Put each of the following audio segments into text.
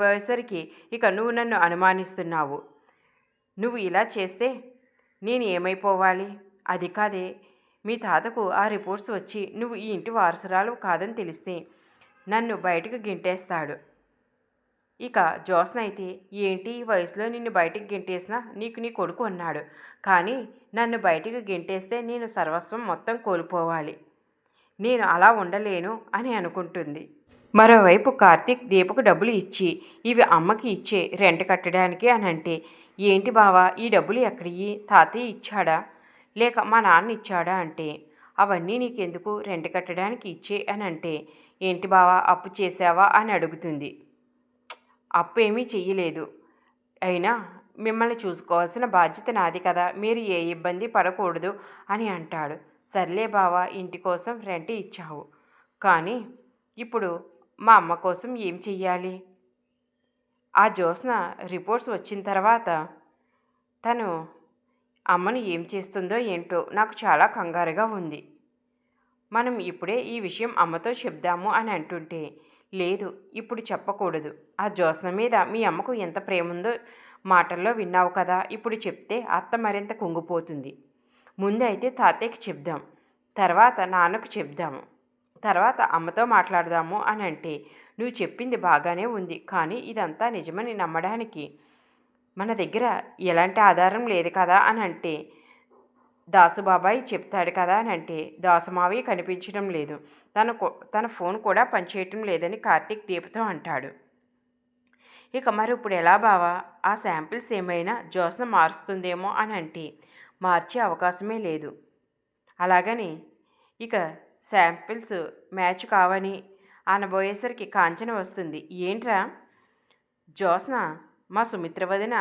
పోయేసరికి ఇక నువ్వు నన్ను అనుమానిస్తున్నావు. నువ్వు ఇలా చేస్తే నేను ఏమైపోవాలి? అది కాదే మీ తాతకు ఆ రిపోర్ట్స్ వచ్చి నువ్వు ఈ ఇంటి వారసురాలు కాదని తెలిస్తే నన్ను బయటకు గింటేస్తాడు. ఇక జోస్న అయితే ఏంటి ఈ వయసులో నిన్ను బయటికి గింటేసినా నీకు నీ కొడుకు అన్నాడు. కానీ నన్ను బయటికి గింటేస్తే నేను సర్వస్వం మొత్తం కోల్పోవాలి. నేను అలా ఉండలేను అని అనుకుంటుంది. మరోవైపు కార్తీక్ దీపకు డబ్బులు ఇచ్చి ఇవి అమ్మకి ఇచ్చే రెంట్ కట్టడానికి అని అంటే ఏంటి బావా ఈ డబ్బులు ఎక్కడివి తాతయ్య ఇచ్చాడా? లేక మా నాన్న ఇచ్చాడా? అంటే అవన్నీ నీకెందుకు? రెంట్ కట్టడానికి ఇచ్చే అని అంటే ఏంటి బావా అప్పు చేసావా అని అడుగుతుంది. అప్పు ఏమీ చెయ్యలేదు. అయినా మిమ్మల్ని చూసుకోవాల్సిన బాధ్యత నాది కదా మీరు ఏ ఇబ్బంది పడకూడదు అని అంటాడు. సర్లే బావా ఇంటి కోసం రెంట్ ఇచ్చావు. కానీ ఇప్పుడు మా అమ్మ కోసం ఏం చెయ్యాలి? ఆ జ్యోత్స్న రిపోర్ట్స్ వచ్చిన తర్వాత తను అమ్మను ఏం చేస్తుందో ఏంటో నాకు చాలా కంగారుగా ఉంది. మనం ఇప్పుడే ఈ విషయం అమ్మతో చెప్దాము అని అంటుంటే లేదు ఇప్పుడు చెప్పకూడదు. ఆ జ్యోత్స్న మీద మీ అమ్మకు ఎంత ప్రేమ ఉందో మాటల్లో విన్నావు కదా ఇప్పుడు చెప్తే అత్త మరింత కుంగిపోతుంది. ముందు అయితే తాతయ్యకి చెప్దాం తర్వాత నాన్నకు చెప్దాము. తర్వాత అమ్మతో మాట్లాడదాము అని అంటే నువ్వు చెప్పింది బాగానే ఉంది కానీ ఇదంతా నిజమని నమ్మడానికి మన దగ్గర ఎలాంటి ఆధారం లేదు కదా అని అంటే దాసుబాబాయ్ చెప్తాడు కదా అని అంటే దాసుమావి కనిపించడం లేదు. తన తన ఫోన్ కూడా పనిచేయటం లేదని కార్తీక్ దీపతో అంటాడు. ఇక మరి ఇప్పుడు ఎలా బావా? ఆ శాంపిల్స్ ఏమైనా జ్యోత్స్న మారుస్తుందేమో అని అంటే మార్చే అవకాశమే లేదు. అలాగని ఇక శాంపిల్స్ మ్యాచ్ కావని అనబోయేసరికి కాంచన వస్తుంది. ఏంట్రా? జ్యోత్స్న మా సుమిత్ర వదిన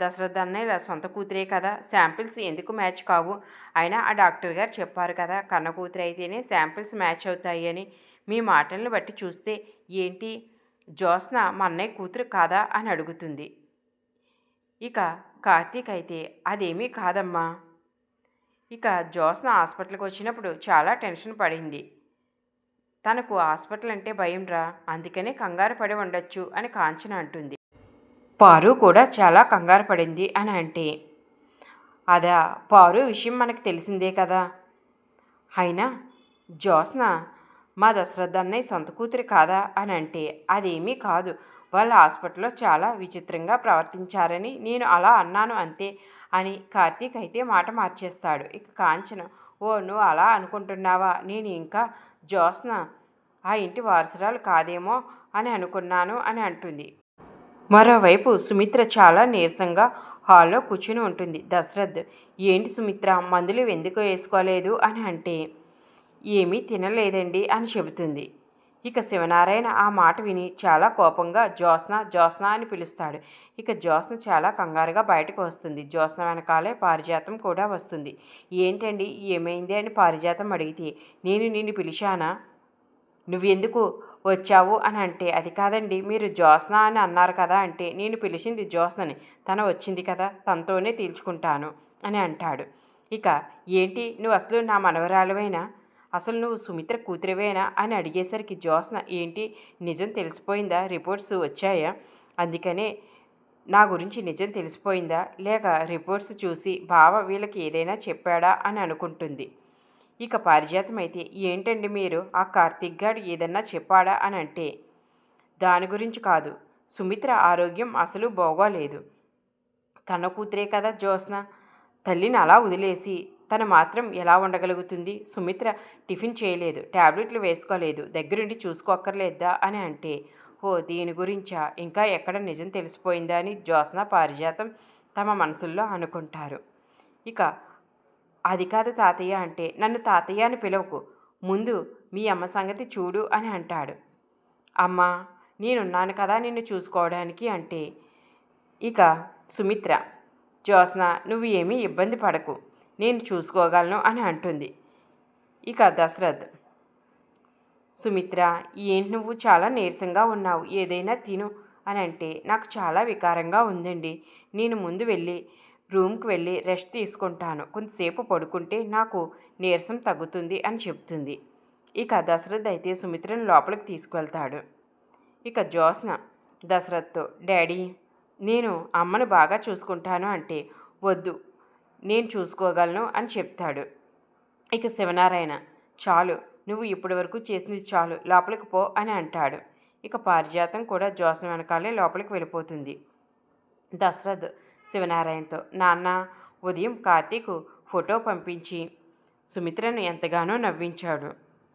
దశరథ అన్నయ్య సొంత కూతురే కదా శాంపిల్స్ ఎందుకు మ్యాచ్ కావు? అయినా ఆ డాక్టర్ గారు చెప్పారు కదా కన్న కూతురు అయితేనే శాంపిల్స్ మ్యాచ్ అవుతాయి అని. మీ మాటలను బట్టి చూస్తే ఏంటి? జోస్న మా అన్నయ్య కూతురు కాదా అని అడుగుతుంది. ఇక కార్తీక్ అయితే అదేమీ కాదమ్మా. ఇక జ్యోత్స్న హాస్పిటల్కి వచ్చినప్పుడు చాలా టెన్షన్ పడింది. తనకు హాస్పిటల్ అంటే భయం రా అందుకనే కంగారు పడి ఉండొచ్చు అని కాంచన అంటుంది. పారు కూడా చాలా కంగారు పడింది అని అంటే అదా పారు విషయం మనకు తెలిసిందే కదా. అయినా జ్యోత్స్న మా దశరథ అన్నయ్య సొంత కూతురు కాదా అని అంటే అదేమీ కాదు. వాళ్ళ హాస్పిటల్లో చాలా విచిత్రంగా ప్రవర్తించారని నేను అలా అన్నాను అంతే. అని కార్తీక్ అయితే మాట మార్చేస్తాడు. ఇక కాంచన ఓ నువ్వు అలా అనుకుంటున్నావా? నేను ఇంకా జ్యోత్స్న ఆ ఇంటి వారసురాలు కాదేమో అని అనుకున్నాను అని అంటుంది. మరోవైపు సుమిత్ర చాలా నీరసంగా హాల్లో కూర్చుని ఉంటుంది. దశరథ్ ఏంటి సుమిత్ర? మందులు ఎందుకు వేసుకోలేదు? అని అంటే ఏమీ తినలేదండి అని చెబుతుంది. ఇక శివనారాయణ ఆ మాట విని చాలా కోపంగా జ్యోత్స్న జ్యోత్స్న అని పిలుస్తాడు. ఇక జ్యోత్స్న చాలా కంగారుగా బయటకు వస్తుంది. జ్యోత్స్న వెనకాలే పారిజాతం కూడా వస్తుంది. ఏంటండి? ఏమైంది అని పారిజాతం అడిగితే నేను నిన్ను పిలిచానా? నువ్వెందుకు వచ్చావు అని అంటే అది కాదండి మీరు జ్యోత్స్న అని అన్నారు కదా అంటే నేను పిలిచింది జ్యోత్స్నని. తన వచ్చింది కదా తనతోనే తీల్చుకుంటాను అని అంటాడు. ఇక ఏంటి? నువ్వు అసలు నా మనవరాలువైనా? అసలు నువ్వు సుమిత్ర కూతురివేనా అని అడిగేసరికి జ్యోత్స్న ఏంటి? నిజం తెలిసిపోయిందా? రిపోర్ట్స్ వచ్చాయా? అందుకనే నా గురించి నిజం తెలిసిపోయిందా? లేక రిపోర్ట్స్ చూసి బావ వీళ్ళకి ఏదైనా చెప్పాడా? అని అనుకుంటుంది. ఇక పారిజాతం అయితే ఏంటండి మీరు? ఆ కార్తీక్ గారు ఏదన్నా చెప్పాడా? అని అంటే దాని గురించి కాదు. సుమిత్ర ఆరోగ్యం అసలు బాగోలేదు. కన్న కూతురే కదా జ్యోత్స్న. తల్లిని అలా వదిలేసి తను మాత్రం ఎలా ఉండగలుగుతుంది? సుమిత్ర టిఫిన్ చేయలేదు ట్యాబ్లెట్లు వేసుకోలేదు దగ్గరుండి చూసుకోక్కర్లేదా అని అంటే ఓ దీని గురించా? ఇంకా ఎక్కడ నిజం తెలిసిపోయిందా? అని జ్యోత్స్న పారిజాతం తమ మనసుల్లో అనుకుంటారు. ఇక అది కాదు తాతయ్య అంటే నన్ను తాతయ్య అని పిలవకు. ముందు మీ అమ్మ సంగతి చూడు అని అంటాడు. అమ్మా నేనున్నాను కదా నిన్ను చూసుకోవడానికి అంటే ఇక సుమిత్ర జ్యోత్స్న నువ్వు ఏమీ ఇబ్బంది పడకు. నేను చూసుకోగలను అని అంటుంది. ఇక దశరథ్ సుమిత్ర ఏంటి నువ్వు చాలా నీరసంగా ఉన్నావు ఏదైనా తిను అని అంటే నాకు చాలా వికారంగా ఉందండి. నేను ముందు వెళ్ళి రూమ్కి వెళ్ళి రెస్ట్ తీసుకుంటాను. కొంతసేపు పడుకుంటే నాకు నీరసం తగ్గుతుంది అని చెప్తుంది. ఇక దశరథ్ అయితే సుమిత్రను లోపలికి తీసుకువెళ్తాడు. ఇక జ్యోత్స్న దశరథ్తో డాడీ నేను అమ్మను బాగా చూసుకుంటాను అంటే వద్దు నేను చూసుకోగలను అని చెప్తాడు. ఇక శివనారాయణ చాలు నువ్వు ఇప్పటి వరకు చేసింది చాలు లోపలికి పో అని అంటాడు. ఇక పారిజాతం కూడా జోసం వెనకాలే లోపలికి వెళ్ళిపోతుంది. దశరథ్ శివనారాయణతో నాన్న ఉదయం కార్తీక్ ఫోటో పంపించి సుమిత్రను ఎంతగానో నవ్వించాడు.